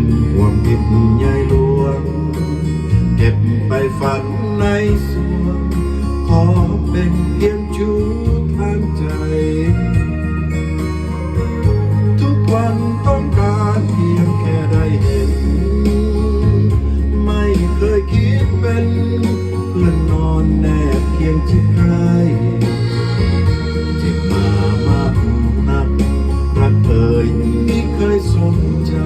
เป็นห่วงผิดใยหลวง เก็บไปฝันในสวง ขอเป็นเพียงชูทางใจ ทุกวันต้องการเพียงแค่ได้เห็น ไม่เคยคิดเป็นเพื่อนนอนแนบเคียงชิดใครเจ็บมามากนักรักเอ่ยไม่เคยสนใจ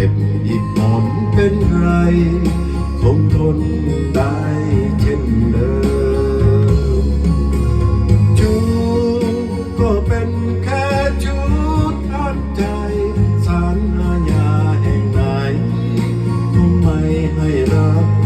เก็บอีกหอมเป็นไร คงทนได้เช่นเดิมจูก็เป็นแค่จูทัดใจ สารอาญาแห่งไหนคงไม่ให้รัก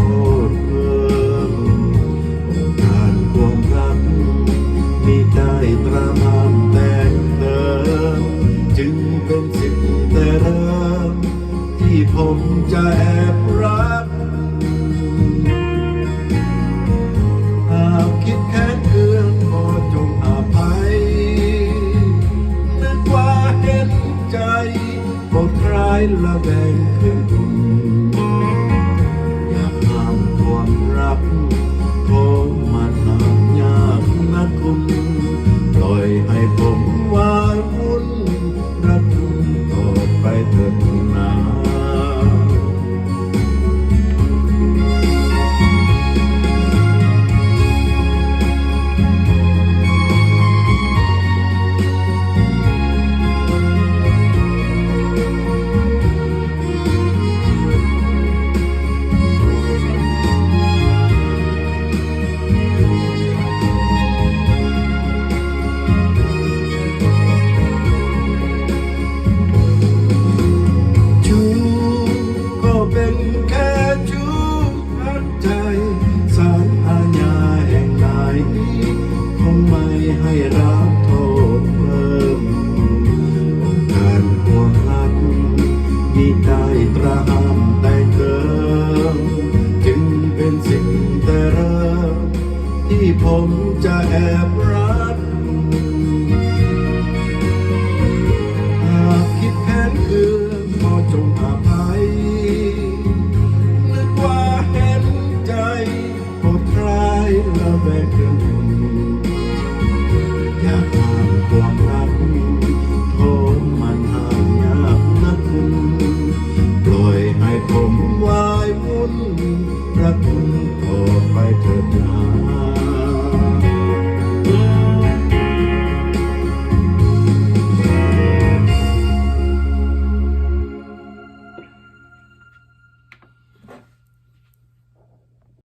งขึ้น อยากถามความรักของ kept